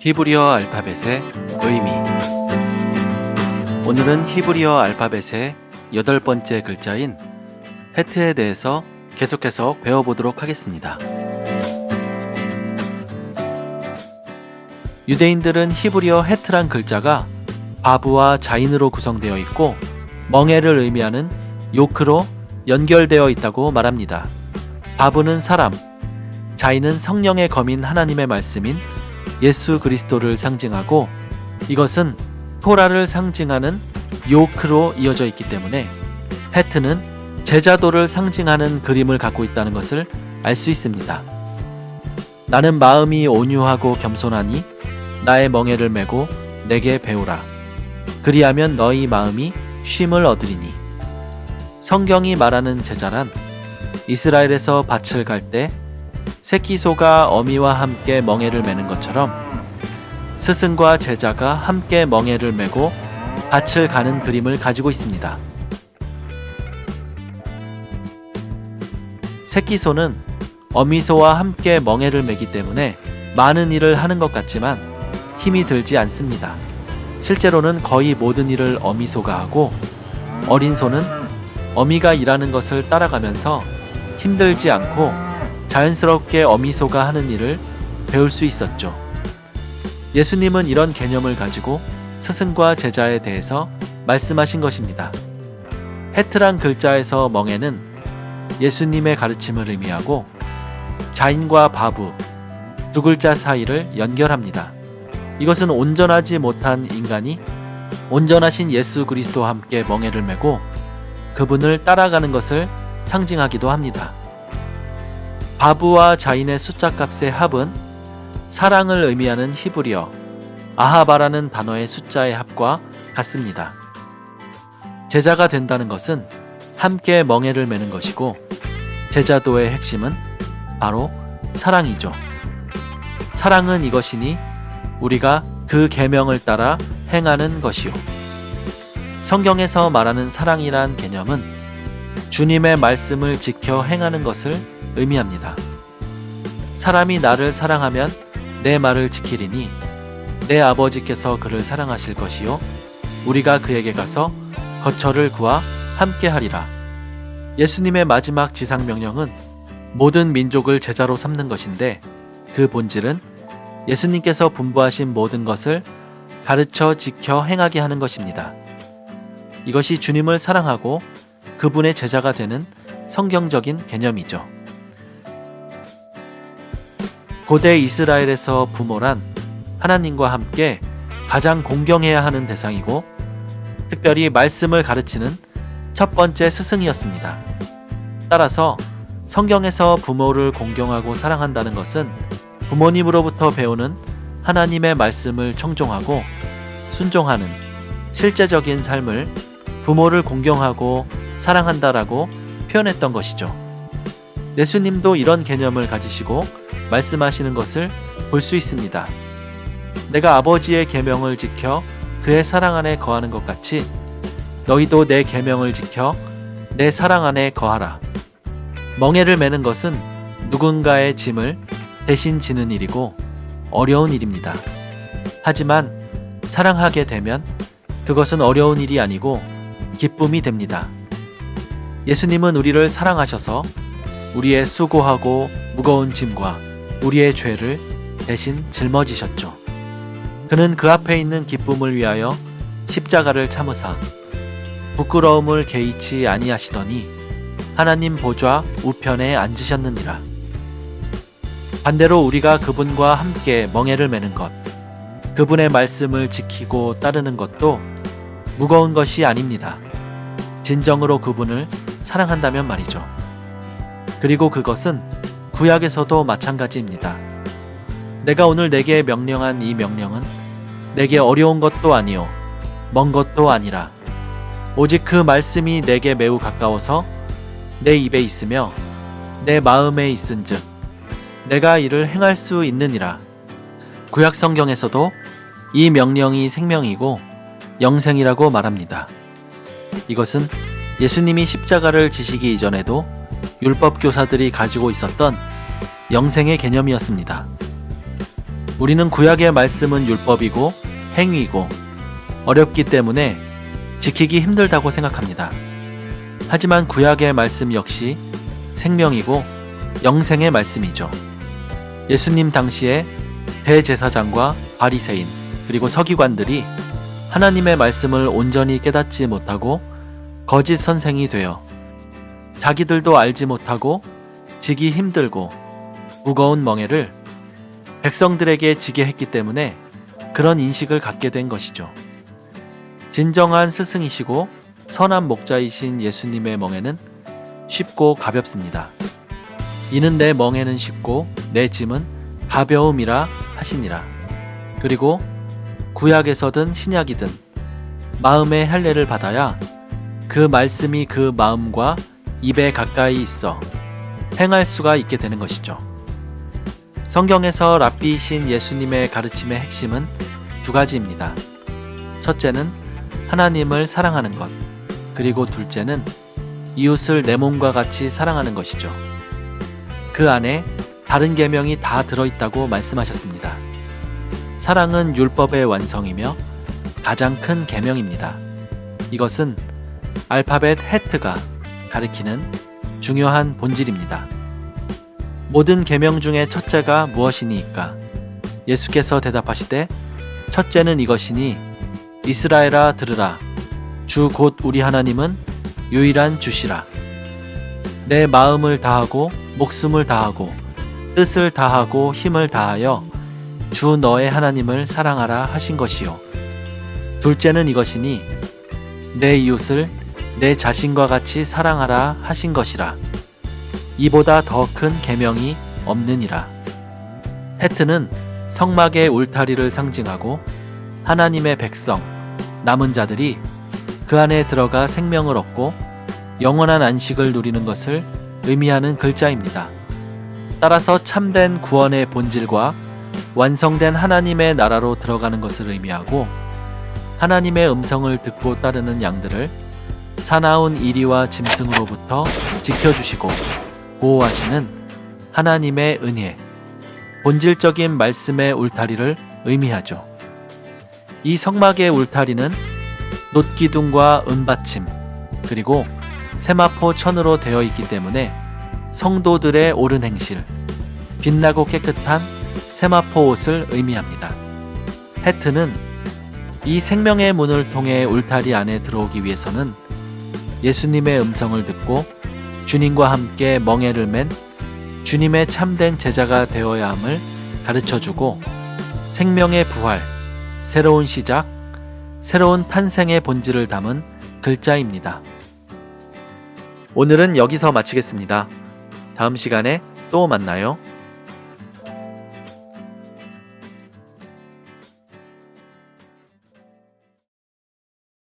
히브리어 알파벳의 의미 오늘은 히브리어 알파벳의 여덟 번째 글자인 헤트에 대해서 계속해서 배워보도록 하겠습니다. 유대인들은 히브리어 헤트란 글자가 바브와 자인으로 구성되어 있고 멍에를 의미하는 요크로 연결되어 있다고 말합니다. 바브는 사람, 자인은 성령의 검인 하나님의 말씀인 예수 그리스도를 상징하고 이것은 토라를 상징하는 요크로 이어져 있기 때문에 헤트는 제자도를 상징하는 그림을 갖고 있다는 것을 알 수 있습니다. 나는 마음이 온유하고 겸손하니 나의 멍에를 메고 내게 배우라. 그리하면 너희 마음이 쉼을 얻으리니. 성경이 말하는 제자란 이스라엘에서 밭을 갈때 새끼소가 어미와 함께 멍에를 메는 것처럼 스승과 제자가 함께 멍에를 메고 밭을 가는 그림을 가지고 있습니다. 새끼소는 어미소와 함께 멍에를 메기 때문에 많은 일을 하는 것 같지만 힘이 들지 않습니다. 실제로는 거의 모든 일을 어미소가 하고 어린 소는 어미가 일하는 것을 따라가면서 힘들지 않고 자연스럽게 어미소가 하는 일을 배울 수 있었죠. 예수님은 이런 개념을 가지고 스승과 제자에 대해서 말씀하신 것입니다. 헤트란 글자에서 멍에는 예수님의 가르침을 의미하고 자인과 바부 두 글자 사이를 연결합니다. 이것은 온전하지 못한 인간이 온전하신 예수 그리스도와 함께 멍에를 메고 그분을 따라가는 것을 상징하기도 합니다. 바부와 자인의 숫자 값의 합은 사랑을 의미하는 히브리어 아하바라는 단어의 숫자의 합과 같습니다. 제자가 된다는 것은 함께 멍에를 메는 것이고 제자도의 핵심은 바로 사랑이죠. 사랑은 이것이니 우리가 그 계명을 따라 행하는 것이요. 성경에서 말하는 사랑이란 개념은 주님의 말씀을 지켜 행하는 것을 의미합니다. 사람이 나를 사랑하면 내 말을 지키리니 내 아버지께서 그를 사랑하실 것이요 우리가 그에게 가서 거처를 구하 함께 하리라. 예수님의 마지막 지상 명령은 모든 민족을 제자로 삼는 것인데 그 본질은 예수님께서 분부하신 모든 것을 가르쳐 지켜 행하게 하는 것입니다. 이것이 주님을 사랑하고 그분의 제자가 되는 성경적인 개념이죠. 고대 이스라엘에서 부모란 하나님과 함께 가장 공경해야 하는 대상이고 특별히 말씀을 가르치는 첫 번째 스승이었습니다. 따라서 성경에서 부모를 공경하고 사랑한다는 것은 부모님으로부터 배우는 하나님의 말씀을 청종하고 순종하는 실제적인 삶을 부모를 공경하고 사랑한다라고 표현했던 것이죠. 예수님도 이런 개념을 가지시고 말씀하시는 것을 볼 수 있습니다. 내가 아버지의 계명을 지켜 그의 사랑 안에 거하는 것 같이 너희도 내 계명을 지켜 내 사랑 안에 거하라. 멍에를 매는 것은 누군가의 짐을 대신 지는 일이고 어려운 일입니다. 하지만 사랑하게 되면 그것은 어려운 일이 아니고 기쁨이 됩니다. 예수님은 우리를 사랑하셔서 우리의 수고하고 무거운 짐과 우리의 죄를 대신 짊어지셨죠. 그는 그 앞에 있는 기쁨을 위하여 십자가를 참으사 부끄러움을 개의치 아니하시더니 하나님 보좌 우편에 앉으셨느니라. 반대로 우리가 그분과 함께 멍에를 매는 것, 그분의 말씀을 지키고 따르는 것도 무거운 것이 아닙니다. 진정으로 그분을 사랑한다면 말이죠. 그리고 그것은 구약에서도 마찬가지입니다. 내가 오늘 내게 명령한 이 명령은 내게 어려운 것도 아니요, 먼 것도 아니라 오직 그 말씀이 내게 매우 가까워서 내 입에 있으며 내 마음에 있은즉 내가 이를 행할 수 있느니라. 구약 성경에서도 이 명령이 생명이고 영생이라고 말합니다. 이것은 예수님이 십자가를 지시기 이전에도 율법 교사들이 가지고 있었던 영생의 개념이었습니다. 우리는 구약의 말씀은 율법이고 행위이고 어렵기 때문에 지키기 힘들다고 생각합니다. 하지만 구약의 말씀 역시 생명이고 영생의 말씀이죠. 예수님 당시에 대제사장과 바리새인 그리고 서기관들이 하나님의 말씀을 온전히 깨닫지 못하고 거짓 선생이 되어 자기들도 알지 못하고 지기 힘들고 무거운 멍에를 백성들에게 지게 했기 때문에 그런 인식을 갖게 된 것이죠. 진정한 스승이시고 선한 목자이신 예수님의 멍에는 쉽고 가볍습니다. 이는 내 멍에는 쉽고 내 짐은 가벼움이라 하시니라. 그리고 구약에서든 신약이든 마음의 할례를 받아야 그 말씀이 그 마음과 입에 가까이 있어 행할 수가 있게 되는 것이죠. 성경에서 랍비이신 예수님의 가르침의 핵심은 두 가지입니다. 첫째는 하나님을 사랑하는 것, 그리고 둘째는 이웃을 내 몸과 같이 사랑하는 것이죠. 그 안에 다른 계명이 다 들어있다고 말씀하셨습니다. 사랑은 율법의 완성이며 가장 큰 계명입니다. 이것은 알파벳 해트가 가리키는 중요한 본질입니다. 모든 계명 중에 첫째가 무엇이니까? 예수께서 대답하시되 첫째는 이것이니 이스라엘아 들으라. 주 곧 우리 하나님은 유일한 주시라. 내 마음을 다하고 목숨을 다하고 뜻을 다하고 힘을 다하여 주 너의 하나님을 사랑하라 하신 것이요. 둘째는 이것이니 내 이웃을 내 자신과 같이 사랑하라 하신 것이라 이보다 더 큰 계명이 없느니라 헤트는 성막의 울타리를 상징하고 하나님의 백성 남은 자들이 그 안에 들어가 생명을 얻고 영원한 안식을 누리는 것을 의미하는 글자입니다. 따라서 참된 구원의 본질과 완성된 하나님의 나라로 들어가는 것을 의미하고 하나님의 음성을 듣고 따르는 양들을 사나운 이리와 짐승으로부터 지켜주시고 보호하시는 하나님의 은혜, 본질적인 말씀의 울타리를 의미하죠. 이 성막의 울타리는 놋기둥과 은받침, 그리고 세마포 천으로 되어 있기 때문에 성도들의 옳은 행실, 빛나고 깨끗한 세마포 옷을 의미합니다. 헤트는 이 생명의 문을 통해 울타리 안에 들어오기 위해서는 예수님의 음성을 듣고 주님과 함께 멍에를 맨 주님의 참된 제자가 되어야 함을 가르쳐 주고 생명의 부활, 새로운 시작, 새로운 탄생의 본질을 담은 글자입니다. 오늘은 여기서 마치겠습니다. 다음 시간에 또 만나요.